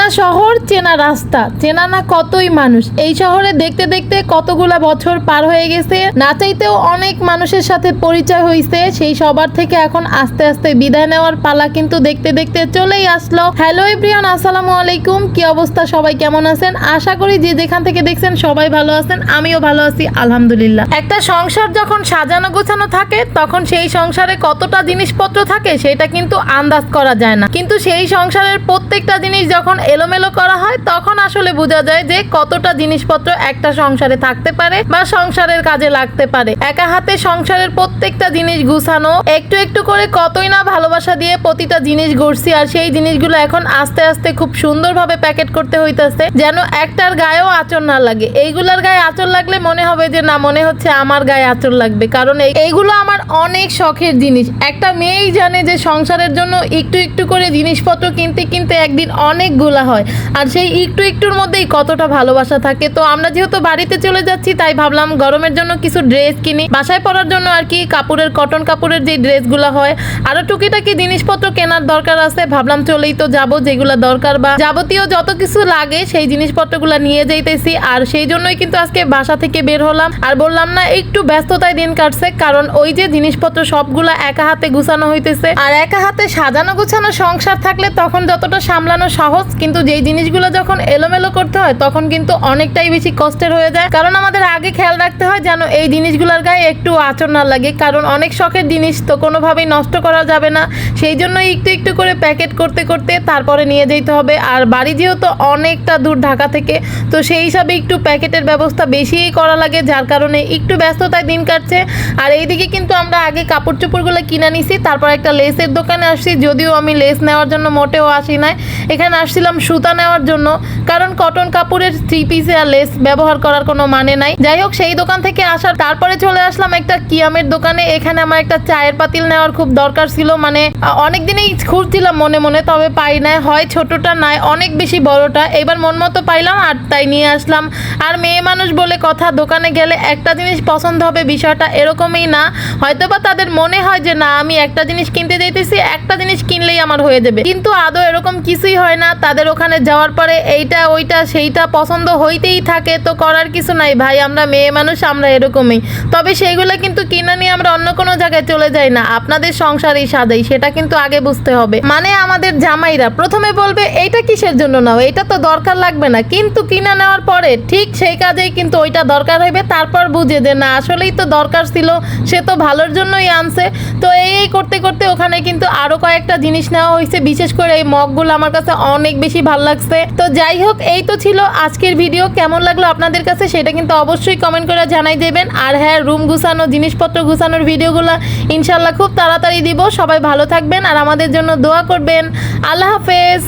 চেনা শহর, চেনা রাস্তা, চেনা না কতই মানুষ। এই শহরে দেখতে দেখতে কতগুলা বছর পার হয়ে গেছে, না চাইতেও অনেক মানুষের সাথে পরিচয় হয়েছে সেই সবার থেকে এখন আস্তে আস্তে বিদায় নেওয়ার পালা কিন্তু দেখতে দেখতে চলেই আসলো। হ্যালো এভরিয়ান আসসালামু আলাইকুম। কি অবস্থা? সবাই কেমন আছেন? আশা করি যে যেখান থেকে দেখছেন সবাই ভালো আছেন, আমিও ভালো আছি, আলহামদুলিল্লাহ। একটা সংসার যখন সাজানো গোছানো থাকে, তখন সেই সংসারে কতটা জিনিসপত্র থাকে, সেটা কিন্তু আন্দাজ করা যায় না। কিন্তু সেই সংসারের প্রত্যেকটা জিনিস যখন এলোমেলো করা হয়, তখন আসলে বোঝা যায় যে কতটা জিনিসপত্র একটা সংসারে থাকতে পারে বা সংসারের কাজে লাগতে পারে। একা হাতে সংসারের প্রত্যেকটা জিনিস গুছানো, একটু একটু করে কতই না ভালোবাসা দিয়ে প্রতিটা জিনিস গড়ছি আর সেই জিনিসগুলো এখন আস্তে আস্তে খুব সুন্দরভাবে প্যাকেট করতে হইতাছে, যেন একটার গায়েও আচর না লাগে। এইগুলার গায়ে আচর লাগলে মনে হবে যে না, মনে হচ্ছে আমার গায়ে আচর লাগবে, কারণ এই- এইগুলো আমার অনেক শখের জিনিস। একটা মেয়েই জানে যে সংসারের জন্য একটু একটু করে জিনিসপত্র কিনতে কিনতে একদিন অনেকগুলা হয়। আর সেই একটু একটুর মধ্যেই কতটা ভালোবাসা থাকে। তো আমরা যেহেতু বাড়িতে চলে যাচ্ছি, তাই ভাবলাম গরমের জন্য কিছু ড্রেস কিনি। বাসায় পরার জন্য আর কি কাপড়ের, কটন কাপড়ের যে ড্রেসগুলো হয়, আরও টুকিটাকি জিনিসপত্র কেনার দরকার আছে। ভাবলাম চলেই তো যাব, যেগুলো দরকার বা যাবতীয় যত কিছু লাগে সেই জিনিসপত্রগুলো নিয়ে যাইতেছি। আর সেই জন্যই কিন্তু আজকে বাসা থেকে বের হলাম। আর বললাম না, একটু ব্যস্ততায় দিন কাটছে, কারণ ওই যে জিনিসপত্র সবগুলা একা হাতে গুছানো হইতেছে। আর একা হাতে সাজানো গুছানো সংসার থাকলে তখন যতটা সামলানো সহজ কিন্তু যেই জিনিসগুলো যখন এলোমেলো করতে হয়, তখন কিন্তু অনেকটাই বেশি কষ্টের হয়ে যায়। কারণ আমাদের আগে খেয়াল রাখতে হয় যেন এই জিনিসগুলোর গায়ে একটু আচর না লাগে। কারণ অনেক শখের জিনিস তো কোনোভাবেই নষ্ট করা যাবে না। সেই জন্য একটু একটু করে প্যাকেট করতে করতে তারপরে নিয়ে যেতে হবে। আর বাড়ি যেহেতু অনেকটা দূর ঢাকা থেকে, তো সেই হিসাবে একটু প্যাকেটের ব্যবস্থা বেশিই করা লাগে, যার কারণে একটু ব্যস্ততায় দিন কাটছে। আর এইদিকে কিন্তু আমরা আগে কাপড় চোপড়গুলো কিনে নিছি, তারপর একটা লেসের দোকানে আসছি, যদিও আমি লেস নেওয়ার জন্য মোটেও আসি নাই। এখানে আসছিলাম সুতা নেওয়ার জন্য, কারণ কটন কাপড়ের থ্রি পিসে আর লেস ব্যবহার করার কোনো মানে নাই। যাই হোক, সেই দোকান থেকে আসার তারপরে চলে আসলাম একটা কিয়ামের দোকানে। এখানে আমার একটা চায়ের পাতিল নেওয়ার খুব দরকার ছিল মানে অনেক দিনেই খুঁজছিলাম মনে মনে, তবে পাই নাই। হয় ছোটটা নাই, অনেক বেশি বড়টা। এবার মন মতো পাইলাম আর তাই নিয়ে আসলাম। আর মেয়ে মানুষ বলে কথা, দোকানে গেলে একটা জিনিস পছন্দ হবে বিষয়টা এরকমই না। হয়তো বা তাদের মনে হয় যে, না, আমি একটা জিনিস কিনতে যাইতেছি, একটা জিনিস কিনলেই আমার হয়ে যাবে। কিন্তু আদৌ এরকম কিছুই হয় না। তাদের ওখানে যাওয়ার পরে এইটা, ওইটা, সেইটা পছন্দ হইতেই থাকে, তো করার কিছু নাই। ভাই, আমরা মেয়ে মানুষ, আমরা এরকমই। তবে সেইগুলো কিন্তু কিনা নিয়ে আমরা অন্য কোনো জায়গায় চলে যাই না। আপনাদের সংসারেই সাজাই, সেটা কিন্তু আগে বুঝতে হবে। মানে আমাদের জামাইরা প্রথমে বলবে, এইটা কিসের জন্য নাও? এটা তো দরকার লাগবে না। কিন্তু কিনা নেওয়ার পরে ঠিক সেই কাজেই কিন্তু ওইটা দরকার হইবে। তারপর বুঝে যে, না, আসলেই তো দরকার ছিল, সে তো ভালোর জন্যই আনছে। তো এই করতে করতে ওখানে কিন্তু আরও কয়েকটা জিনিস নেওয়া হয়েছে বিশেষ করে এই মগগুলো আমার কাছে অনেক বেশি ভালো লাগছে। তো যাই হোক, এই তো ছিল আজকের ভিডিও কেমন লাগল আপনাদের কাছে? সেটা কিন্তু অবশ্যই কমেন্ট করে জানাই দেবেন। আর হ্যাঁ রুম গুছানো, জিনিসপত্র গুছানোর ভিডিওগুলো ইনশাল্লাহ খুব তাড়াতাড়ি দিব। সবাই ভালো থাকবেন আর আমাদের জন্য দোয়া করবেন। আল্লাহ হাফেজ।